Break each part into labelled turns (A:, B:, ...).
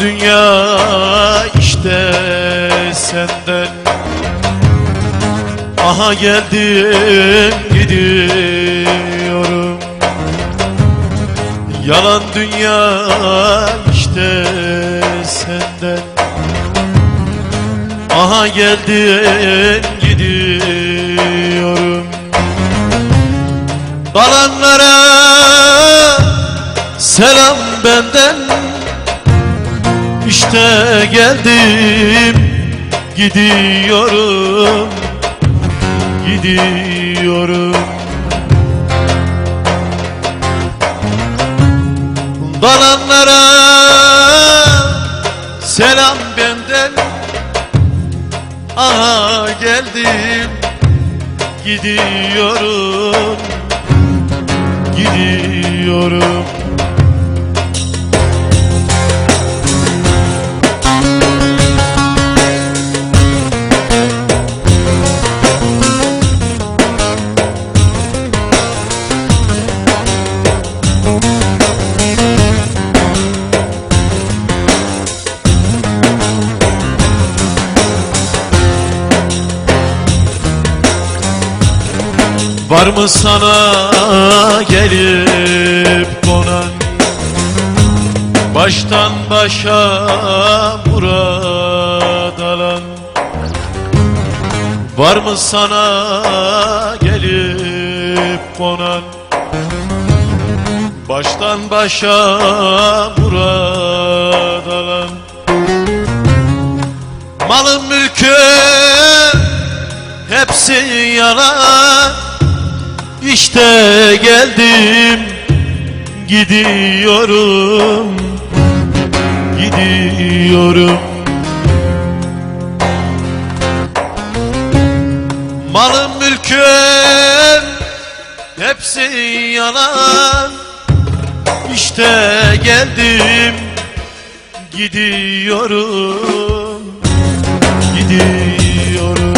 A: dünya işte senden. Aha geldim gidiyorum. Yalan dünya işte senden. Aha geldim gidiyorum. Kalanlara selam benden İşte geldim gidiyorum Gidiyorum. Kalanlara selam benden Aha geldim gidiyorum gidiyorum Var mı sana gelip konan? Baştan başa murad alan. Var mı sana gelip konan? Baştan başa murad alan. Malın mülkün hepsi yalan İşte geldim gidiyorum gidiyorum. Malım mülküm hepsi yalan. İşte geldim gidiyorum gidiyorum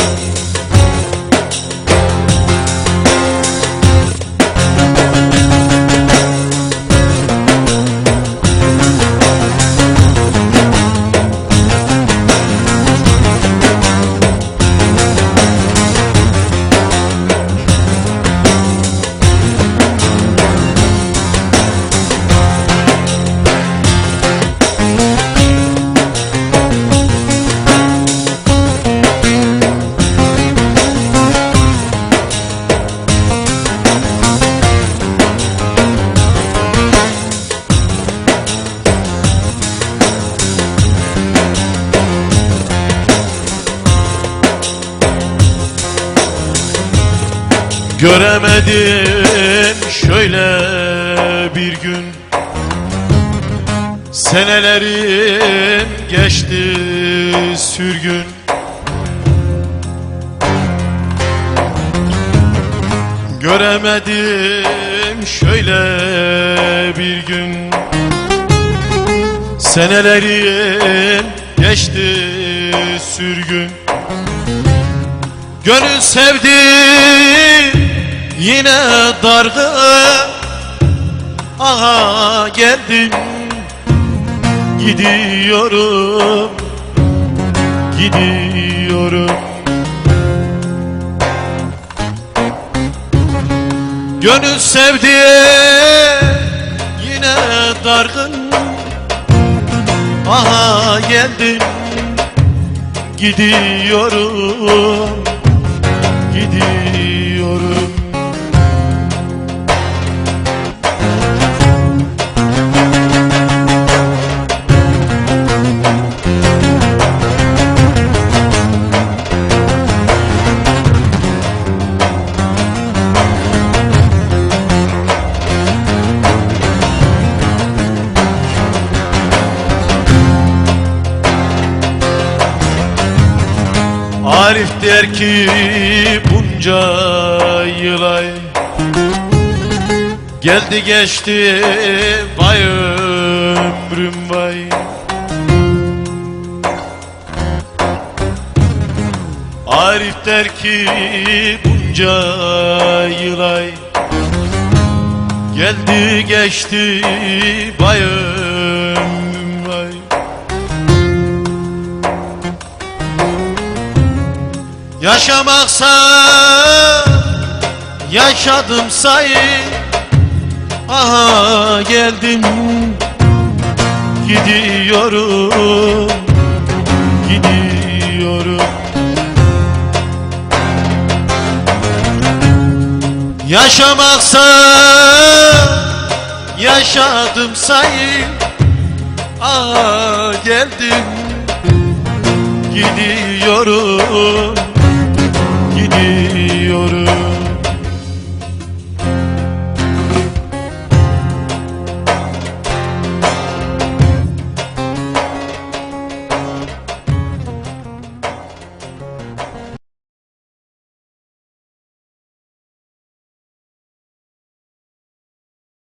A: Göremedim şöyle bir gün. Senelerim geçti sürgün. Göremedim şöyle bir gün. Senelerim geçti sürgün. Gönül sevdi yine dargın Aha geldim. Gidiyorum. Gidiyorum. Gönül sevdi yine dargın. Aha geldim. Gidiyorum. Gidiyorum Arif der ki bunca yılay. Geldi geçti vay ömrüm vay. Arif der ki bunca yılay. Geldi geçti vay ömrüm Yaşamaksa yaşadım say Aha geldim. Gidiyorum. Gidiyorum. Yaşamaksa yaşadım say Aha geldim. Gidiyorum gidiyorum.